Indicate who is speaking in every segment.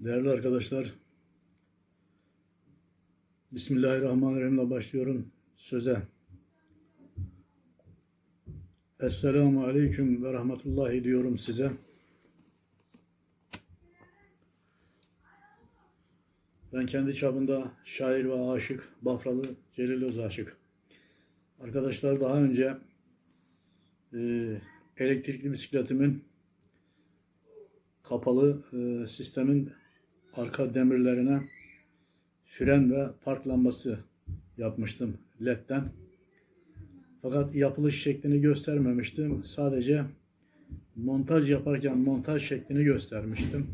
Speaker 1: Değerli arkadaşlar, Bismillahirrahmanirrahim ile başlıyorum söze. Esselamu Aleyküm ve Rahmetullahi diyorum size. Ben kendi çapında şair ve aşık, Bafralı Celil Özaşık. Arkadaşlar daha önce e, elektrikli bisikletimin kapalı e, sistemin arka demirlerine fren ve park lambası yapmıştım ledden. Fakat yapılış şeklini göstermemiştim. Sadece montaj yaparken montaj şeklini göstermiştim.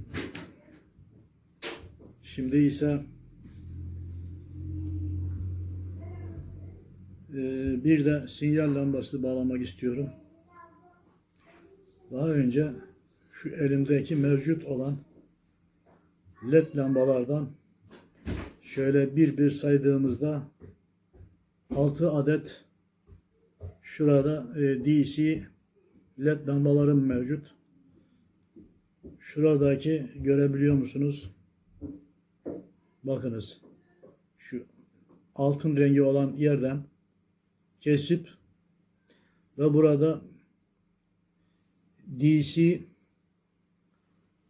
Speaker 1: Şimdi ise e, bir de sinyal lambası bağlamak istiyorum. Daha önce şu elimdeki mevcut olan led lambalardan şöyle bir bir saydığımızda 6 adet şurada e, DC led lambalarım mevcut. Şuradaki görebiliyor musunuz? Bakınız. Şu altın rengi olan yerden kesip ve burada DC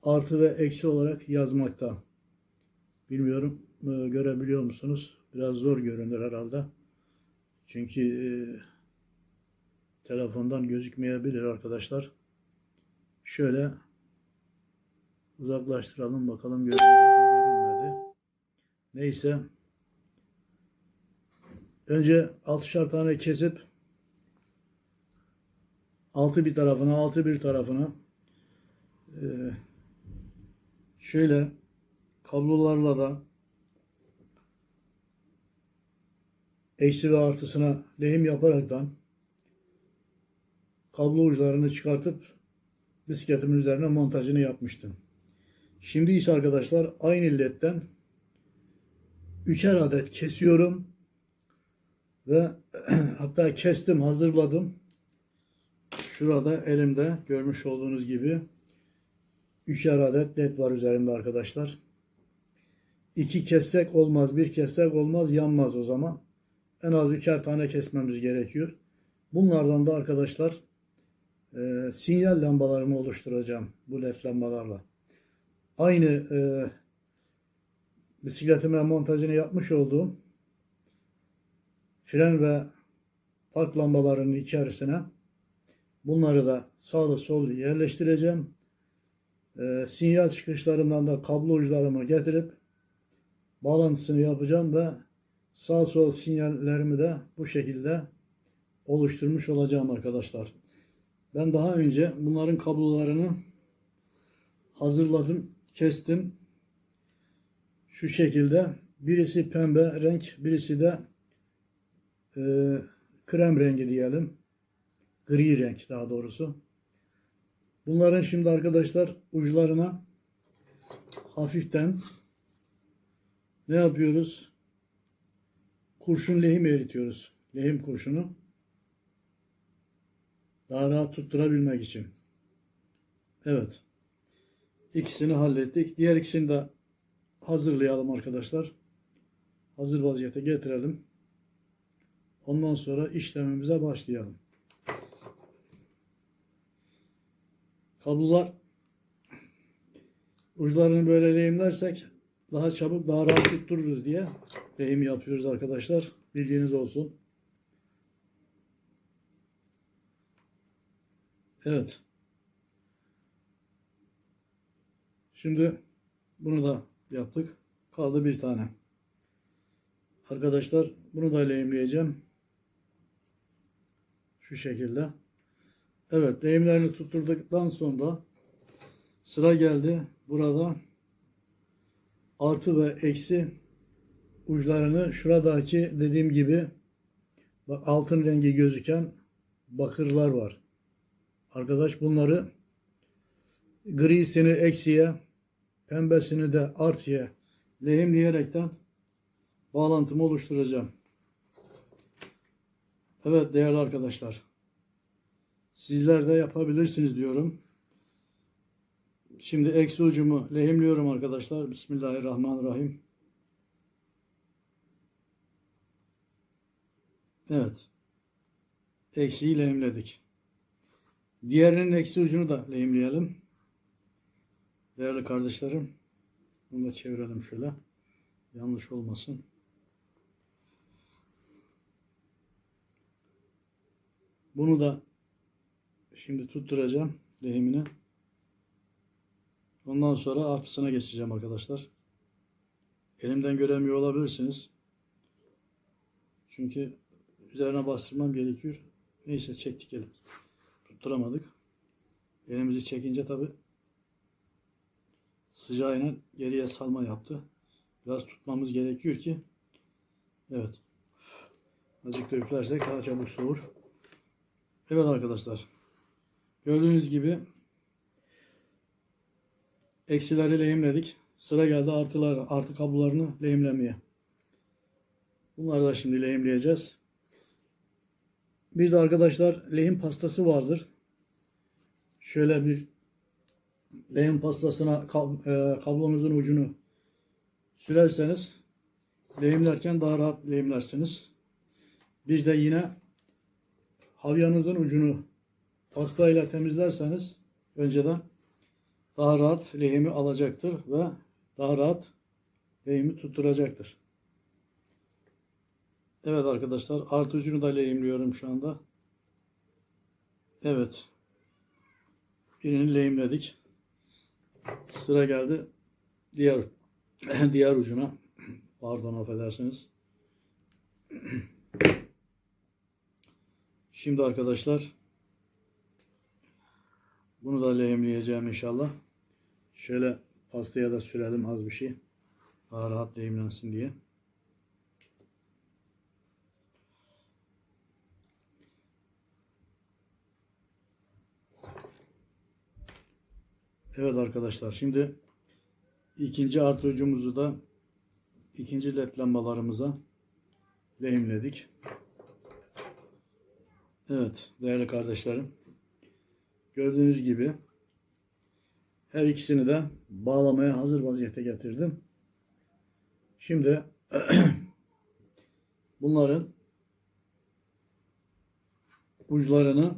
Speaker 1: artı ve eksi olarak yazmakta. Bilmiyorum e, görebiliyor musunuz? Biraz zor görünür herhalde. Çünkü e, telefondan gözükmeyebilir arkadaşlar. Şöyle uzaklaştıralım bakalım görünecek mi görünmedi. Neyse. Önce altışar tane kesip altı bir tarafına altı bir tarafına e, şöyle kablolarla da eksi ve artısına lehim yaparaktan kablo uçlarını çıkartıp bisikletimin üzerine montajını yapmıştım. Şimdi ise arkadaşlar aynı ledden üçer adet kesiyorum ve hatta kestim hazırladım. Şurada elimde görmüş olduğunuz gibi üçer adet led var üzerinde arkadaşlar. İki kessek olmaz, bir kessek olmaz, yanmaz o zaman. En az üçer tane kesmemiz gerekiyor. Bunlardan da arkadaşlar e, sinyal lambalarımı oluşturacağım bu led lambalarla. Aynı e, bisikletime montajını yapmış olduğum fren ve park lambalarının içerisine bunları da sağda sol yerleştireceğim. E, sinyal çıkışlarından da kablo uçlarımı getirip bağlantısını yapacağım ve sağ sol sinyallerimi de bu şekilde oluşturmuş olacağım arkadaşlar. Ben daha önce bunların kablolarını hazırladım, kestim. Şu şekilde birisi pembe renk, birisi de e, krem rengi diyelim. Gri renk daha doğrusu. Bunların şimdi arkadaşlar uçlarına hafiften ne yapıyoruz? Kurşun lehim eritiyoruz. Lehim kurşunu. Daha rahat tutturabilmek için. Evet. İkisini hallettik. Diğer ikisini de hazırlayalım arkadaşlar. Hazır vaziyete getirelim. Ondan sonra işlemimize başlayalım. Kablolar uçlarını böyle lehimlersek daha çabuk daha rahat tuttururuz diye lehim yapıyoruz arkadaşlar. Bilginiz olsun. Evet. Şimdi bunu da yaptık. Kaldı bir tane. Arkadaşlar bunu da lehimleyeceğim. Şu şekilde. Evet lehimlerini tutturduktan sonra sıra geldi. Burada artı ve eksi uçlarını şuradaki dediğim gibi bak altın rengi gözüken bakırlar var. Arkadaş bunları grisini eksiye, pembesini de artıya lehimleyerekten bağlantımı oluşturacağım. Evet değerli arkadaşlar. Sizler de yapabilirsiniz diyorum. Şimdi eksi ucumu lehimliyorum arkadaşlar. Bismillahirrahmanirrahim. Evet. Eksiyi lehimledik. Diğerinin eksi ucunu da lehimleyelim. Değerli kardeşlerim. Bunu da çevirelim şöyle. Yanlış olmasın. Bunu da şimdi tutturacağım lehimine. Ondan sonra artısına geçeceğim arkadaşlar. Elimden göremiyor olabilirsiniz. Çünkü üzerine bastırmam gerekiyor. Neyse çektik elim. Tutturamadık. Elimizi çekince tabi sıcağıyla geriye salma yaptı. Biraz tutmamız gerekiyor ki evet. Azıcık da üflersek daha çabuk soğur. Evet arkadaşlar. Gördüğünüz gibi eksileri lehimledik. Sıra geldi artılar, artı kablolarını lehimlemeye. Bunları da şimdi lehimleyeceğiz. Bir de arkadaşlar lehim pastası vardır. Şöyle bir lehim pastasına e, kablonuzun ucunu sürerseniz lehimlerken daha rahat lehimlersiniz. Bir de yine havyanızın ucunu pastayla temizlerseniz önceden daha rahat lehimi alacaktır ve daha rahat lehimi tutturacaktır. Evet arkadaşlar artı ucunu da lehimliyorum şu anda. Evet. Birini lehimledik. Sıra geldi diğer diğer ucuna. Pardon affedersiniz. Şimdi arkadaşlar bunu da lehimleyeceğim inşallah. Şöyle pastaya da sürelim az bir şey. Daha rahat lehimlensin diye. Evet arkadaşlar şimdi ikinci artı ucumuzu da ikinci led lambalarımıza lehimledik. Evet değerli kardeşlerim. Gördüğünüz gibi her ikisini de bağlamaya hazır vaziyete getirdim. Şimdi bunların uçlarını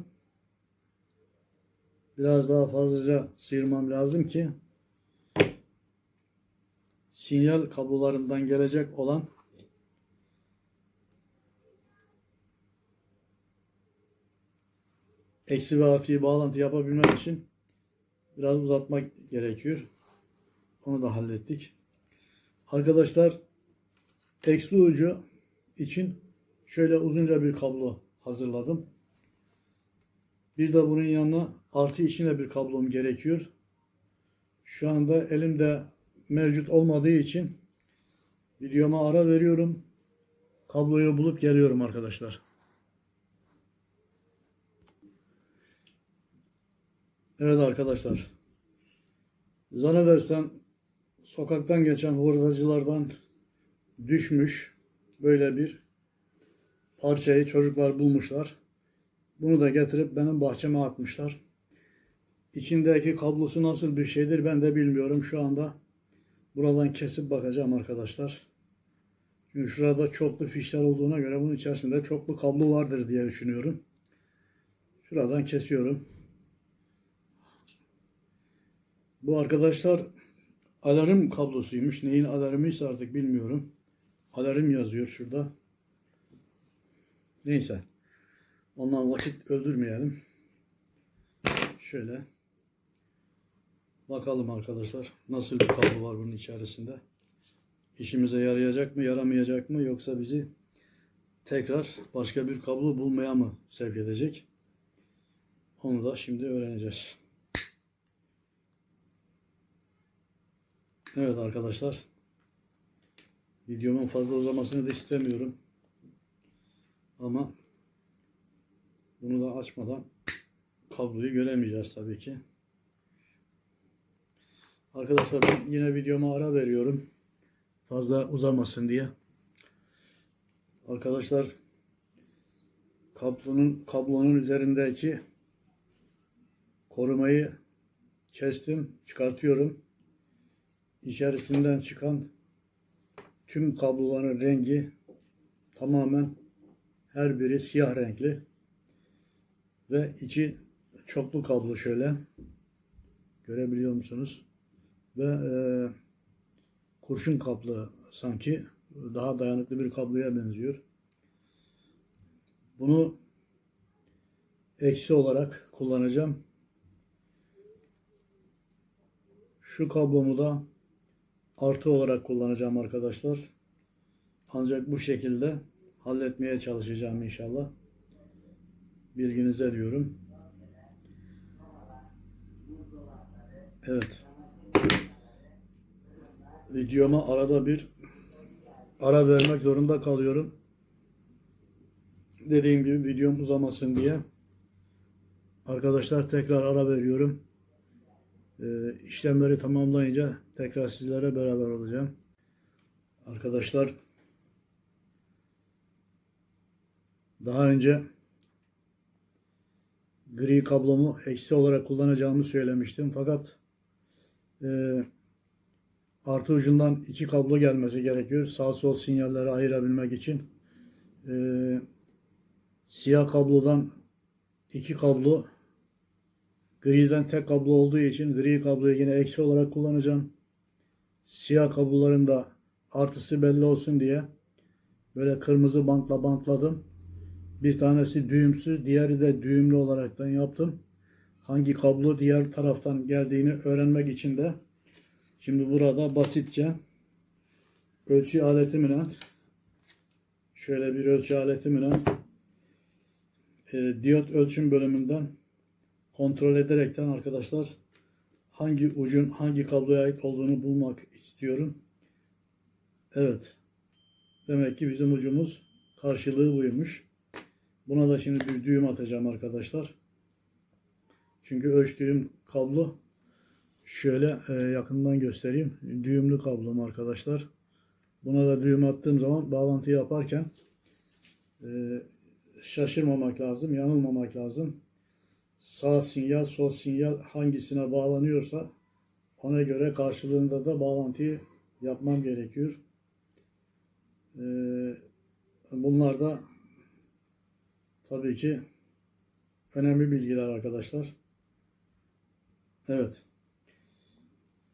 Speaker 1: biraz daha fazlaca sıyırmam lazım ki sinyal kablolarından gelecek olan eksi ve artıyı bağlantı yapabilmek için biraz uzatmak gerekiyor. Onu da hallettik. Arkadaşlar eksi ucu için şöyle uzunca bir kablo hazırladım. Bir de bunun yanına artı içine bir kablom gerekiyor. Şu anda elimde mevcut olmadığı için videoma ara veriyorum. Kabloyu bulup geliyorum arkadaşlar. Evet arkadaşlar. Zannedersem sokaktan geçen hurdacılardan düşmüş böyle bir parçayı çocuklar bulmuşlar. Bunu da getirip benim bahçeme atmışlar. İçindeki kablosu nasıl bir şeydir ben de bilmiyorum şu anda. Buradan kesip bakacağım arkadaşlar. Çünkü şurada çoklu fişler olduğuna göre bunun içerisinde çoklu kablo vardır diye düşünüyorum. Şuradan kesiyorum. Bu arkadaşlar alarm kablosuymuş. Neyin alarmıysa artık bilmiyorum. Alarm yazıyor şurada. Neyse. Ondan vakit öldürmeyelim. Şöyle. Bakalım arkadaşlar. Nasıl bir kablo var bunun içerisinde. İşimize yarayacak mı yaramayacak mı yoksa bizi tekrar başka bir kablo bulmaya mı sevk edecek? Onu da şimdi öğreneceğiz. Evet arkadaşlar. Videomun fazla uzamasını da istemiyorum. Ama bunu da açmadan kabloyu göremeyeceğiz tabii ki. Arkadaşlar ben yine videoma ara veriyorum. Fazla uzamasın diye. Arkadaşlar kablonun kablonun üzerindeki korumayı kestim, çıkartıyorum. İçerisinden çıkan tüm kabloların rengi tamamen her biri siyah renkli ve içi çoklu kablo şöyle görebiliyor musunuz? Ve e, kurşun kablo sanki daha dayanıklı bir kabloya benziyor. Bunu eksi olarak kullanacağım. Şu kablomu da artı olarak kullanacağım arkadaşlar. Ancak bu şekilde halletmeye çalışacağım inşallah. Bilginize diyorum. Evet. Videoma arada bir ara vermek zorunda kalıyorum. Dediğim gibi videom uzamasın diye. Arkadaşlar tekrar ara veriyorum. Ee, işlemleri tamamlayınca tekrar sizlere beraber olacağım. Arkadaşlar daha önce gri kablomu eksi olarak kullanacağımı söylemiştim. Fakat e, artı ucundan iki kablo gelmesi gerekiyor. Sağ sol sinyalleri ayırabilmek için. E, siyah kablodan iki kablo griden tek kablo olduğu için gri kabloyu yine eksi olarak kullanacağım. Siyah kabloların da artısı belli olsun diye böyle kırmızı bantla bantladım. Bir tanesi düğümsüz, diğeri de düğümlü olaraktan yaptım. Hangi kablo diğer taraftan geldiğini öğrenmek için de şimdi burada basitçe ölçü aletimle şöyle bir ölçü aletimle e, diyot ölçüm bölümünden kontrol ederekten arkadaşlar hangi ucun hangi kabloya ait olduğunu bulmak istiyorum. Evet. Demek ki bizim ucumuz karşılığı buymuş. Buna da şimdi bir düğüm atacağım arkadaşlar. Çünkü ölçtüğüm kablo şöyle e, yakından göstereyim. Düğümlü kablom arkadaşlar. Buna da düğüm attığım zaman bağlantı yaparken e, şaşırmamak lazım, yanılmamak lazım. Sağ sinyal, sol sinyal hangisine bağlanıyorsa ona göre karşılığında da bağlantıyı yapmam gerekiyor. E, bunlar da tabii ki önemli bilgiler arkadaşlar. Evet.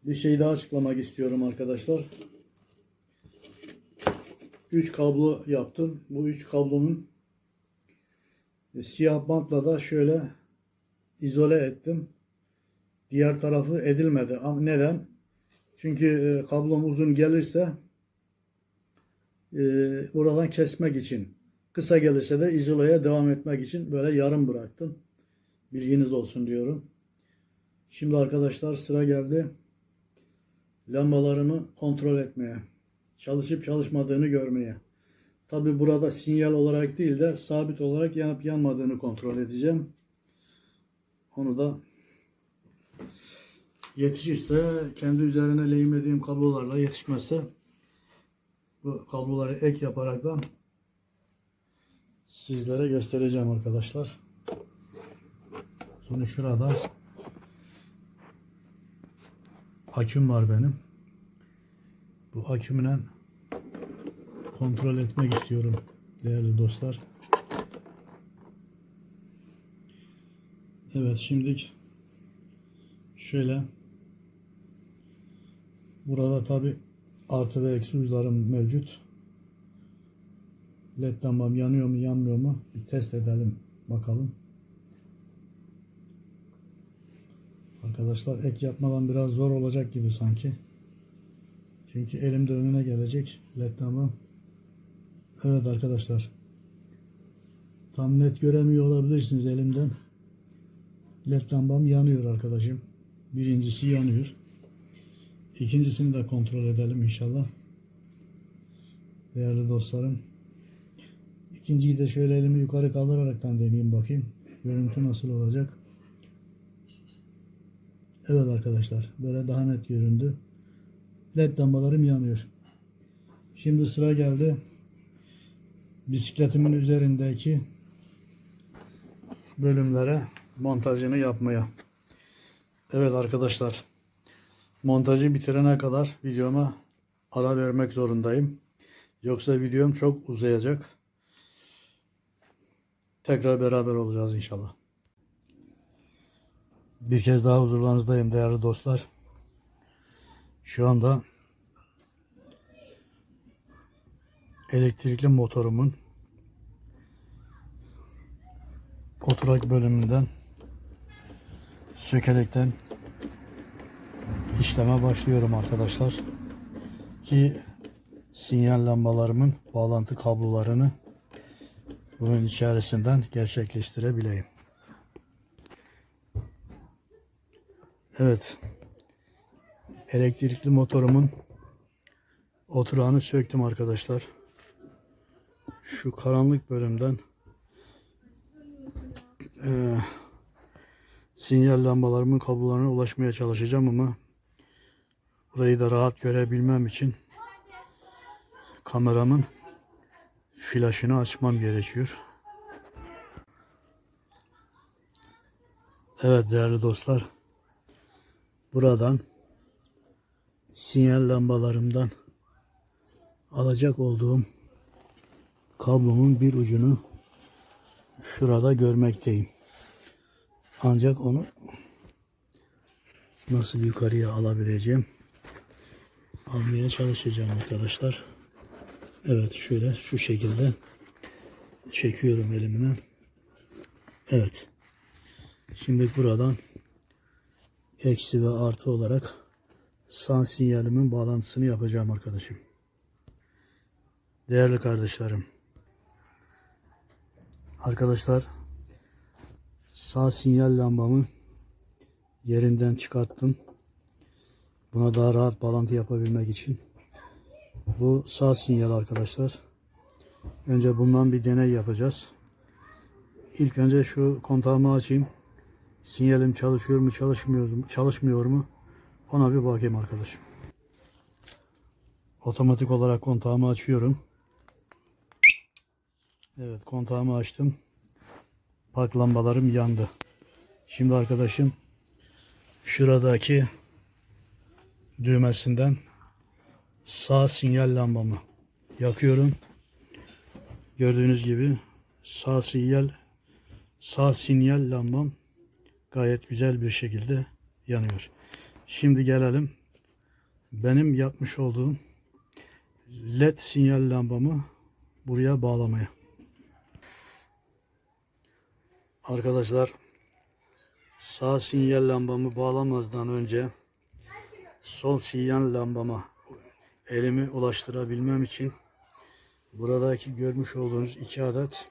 Speaker 1: Bir şey daha açıklamak istiyorum arkadaşlar. 3 kablo yaptım. Bu 3 kablonun siyah bantla da şöyle izole ettim. Diğer tarafı edilmedi. Neden? Çünkü e, kablom uzun gelirse e, buradan kesmek için. Kısa gelirse de izoleye devam etmek için böyle yarım bıraktım. Bilginiz olsun diyorum. Şimdi arkadaşlar sıra geldi. Lambalarımı kontrol etmeye. Çalışıp çalışmadığını görmeye. Tabi burada sinyal olarak değil de sabit olarak yanıp yanmadığını kontrol edeceğim. Onu da yetişirse kendi üzerine lehimlediğim kablolarla yetişmezse bu kabloları ek yaparaktan sizlere göstereceğim arkadaşlar. Şimdi şurada aküm var benim. Bu akümle kontrol etmek istiyorum değerli dostlar. Evet şimdi şöyle burada tabi artı ve eksi uçlarım mevcut. LED lambam yanıyor mu yanmıyor mu bir test edelim bakalım. Arkadaşlar ek yapmadan biraz zor olacak gibi sanki. Çünkü elimde önüne gelecek led lambam. Evet arkadaşlar. Tam net göremiyor olabilirsiniz elimden. LED lambam yanıyor arkadaşım. Birincisi yanıyor. İkincisini de kontrol edelim inşallah. Değerli dostlarım. İkinciyi de şöyle elimi yukarı kaldıraraktan deneyeyim bakayım. Görüntü nasıl olacak. Evet arkadaşlar. Böyle daha net göründü. LED lambalarım yanıyor. Şimdi sıra geldi. Bisikletimin üzerindeki bölümlere montajını yapmaya. Evet arkadaşlar. Montajı bitirene kadar videoma ara vermek zorundayım. Yoksa videom çok uzayacak. Tekrar beraber olacağız inşallah. Bir kez daha huzurlarınızdayım değerli dostlar. Şu anda elektrikli motorumun oturak bölümünden sökerekten işleme başlıyorum arkadaşlar. Ki sinyal lambalarımın bağlantı kablolarını bunun içerisinden gerçekleştirebileyim. Evet. Elektrikli motorumun oturağını söktüm arkadaşlar. Şu karanlık bölümden eee sinyal lambalarımın kablolarına ulaşmaya çalışacağım ama burayı da rahat görebilmem için kameramın flaşını açmam gerekiyor. Evet değerli dostlar. Buradan sinyal lambalarımdan alacak olduğum kablomun bir ucunu şurada görmekteyim. Ancak onu nasıl yukarıya alabileceğim almaya çalışacağım arkadaşlar. Evet şöyle şu şekilde çekiyorum elimle. Evet. Şimdi buradan eksi ve artı olarak san sinyalimin bağlantısını yapacağım arkadaşım. Değerli kardeşlerim. Arkadaşlar sağ sinyal lambamı yerinden çıkarttım. Buna daha rahat bağlantı yapabilmek için. Bu sağ sinyal arkadaşlar. Önce bundan bir deney yapacağız. İlk önce şu kontağımı açayım. Sinyalim çalışıyor mu çalışmıyor mu çalışmıyor mu ona bir bakayım arkadaşım. Otomatik olarak kontağımı açıyorum. Evet kontağımı açtım. Park lambalarım yandı. Şimdi arkadaşım şuradaki düğmesinden sağ sinyal lambamı yakıyorum. Gördüğünüz gibi sağ sinyal sağ sinyal lambam gayet güzel bir şekilde yanıyor. Şimdi gelelim benim yapmış olduğum led sinyal lambamı buraya bağlamaya. Arkadaşlar sağ sinyal lambamı bağlamazdan önce sol sinyal lambama elimi ulaştırabilmem için buradaki görmüş olduğunuz iki adet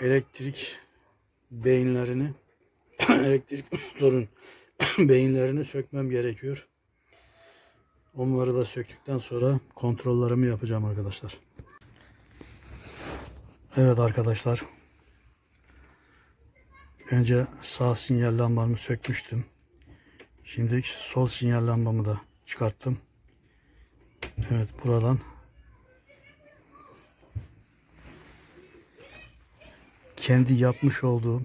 Speaker 1: elektrik beyinlerini elektrik motorun beyinlerini sökmem gerekiyor. Onları da söktükten sonra kontrollerimi yapacağım arkadaşlar. Evet arkadaşlar. Önce sağ sinyal lambamı sökmüştüm. Şimdi sol sinyal lambamı da çıkarttım. Evet buradan kendi yapmış olduğum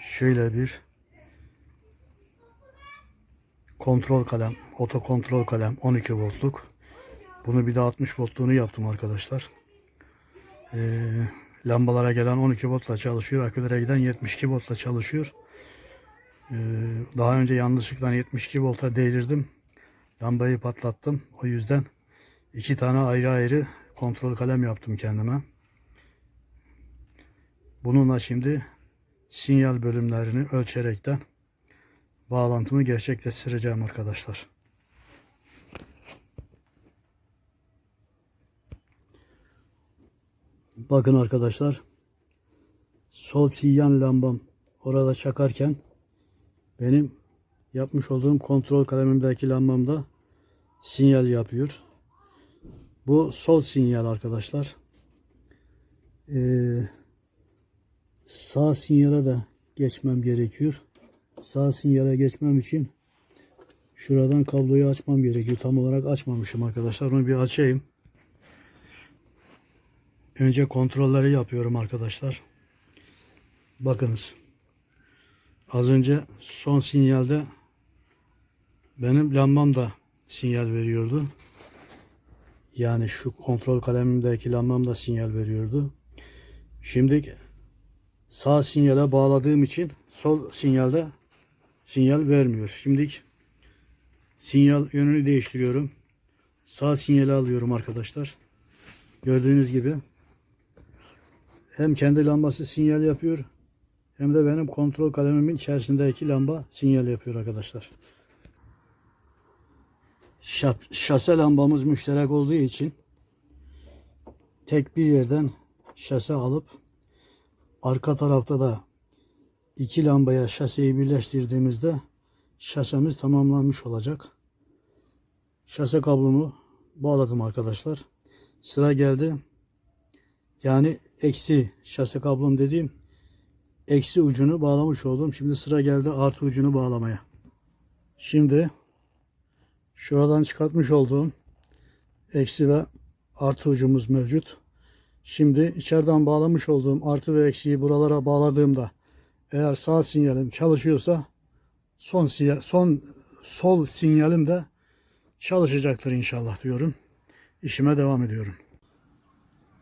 Speaker 1: şöyle bir kontrol kalem, oto kontrol kalem 12 voltluk. Bunu bir de 60 voltluğunu yaptım arkadaşlar. Ee, lambalara gelen 12 voltla çalışıyor. Akülere giden 72 voltla çalışıyor. Ee, daha önce yanlışlıkla 72 volta değdirdim. Lambayı patlattım. O yüzden iki tane ayrı ayrı kontrol kalem yaptım kendime. Bununla şimdi sinyal bölümlerini ölçerekten bağlantımı gerçekleştireceğim arkadaşlar. Bakın arkadaşlar. Sol sinyal lambam orada çakarken benim yapmış olduğum kontrol kalemimdeki lambamda sinyal yapıyor. Bu sol sinyal arkadaşlar. Ee, sağ sinyale de geçmem gerekiyor. Sağ sinyale geçmem için şuradan kabloyu açmam gerekiyor. Tam olarak açmamışım arkadaşlar. Onu bir açayım. Önce kontrolleri yapıyorum arkadaşlar. Bakınız. Az önce son sinyalde benim lambam da sinyal veriyordu. Yani şu kontrol kalemimdeki lambam da sinyal veriyordu. Şimdi sağ sinyale bağladığım için sol sinyalde sinyal vermiyor. Şimdi sinyal yönünü değiştiriyorum. Sağ sinyali alıyorum arkadaşlar. Gördüğünüz gibi hem kendi lambası sinyal yapıyor hem de benim kontrol kalemimin içerisindeki lamba sinyal yapıyor arkadaşlar. Şase lambamız müşterek olduğu için tek bir yerden şase alıp arka tarafta da iki lambaya şaseyi birleştirdiğimizde şasemiz tamamlanmış olacak. Şase kablomu bağladım arkadaşlar. Sıra geldi. Yani eksi şase kablom dediğim eksi ucunu bağlamış oldum. Şimdi sıra geldi artı ucunu bağlamaya. Şimdi şuradan çıkartmış olduğum eksi ve artı ucumuz mevcut. Şimdi içeriden bağlamış olduğum artı ve eksiyi buralara bağladığımda eğer sağ sinyalim çalışıyorsa son sinyal, son sol sinyalim de çalışacaktır inşallah diyorum. İşime devam ediyorum.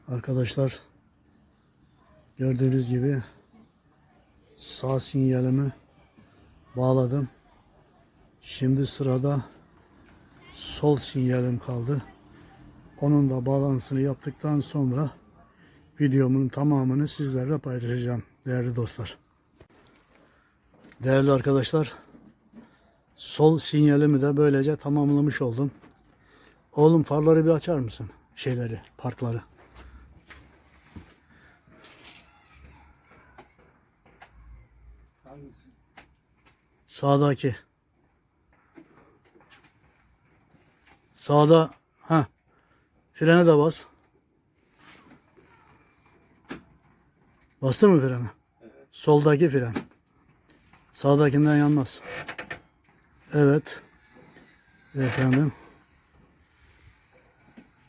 Speaker 1: Arkadaşlar gördüğünüz gibi sağ sinyalimi bağladım. Şimdi sırada sol sinyalim kaldı. Onun da bağlantısını yaptıktan sonra videomun tamamını sizlerle paylaşacağım değerli dostlar. Değerli arkadaşlar, sol sinyalimi de böylece tamamlamış oldum. Oğlum farları bir açar mısın? Şeyleri, partları. Sağdaki. Sağda ha. Frene de bas. Bastın mı frene? Soldaki fren. Sağdakinden yanmaz. Evet. Efendim.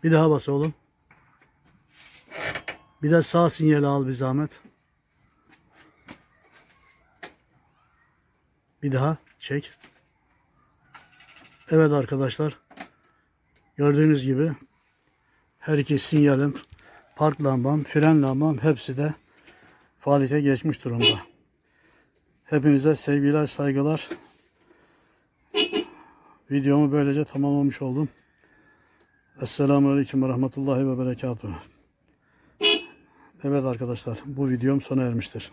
Speaker 1: Bir daha bas oğlum. Bir de sağ sinyali al bir zahmet. Bir daha çek. Evet arkadaşlar. Gördüğünüz gibi her iki sinyalim, park lambam, fren lambam hepsi de faaliyete geçmiş durumda. Hepinize sevgiler, saygılar. Videomu böylece tamamlamış oldum. Esselamu Aleyküm ve Rahmetullahi ve Berekatuhu. Evet arkadaşlar bu videom sona ermiştir.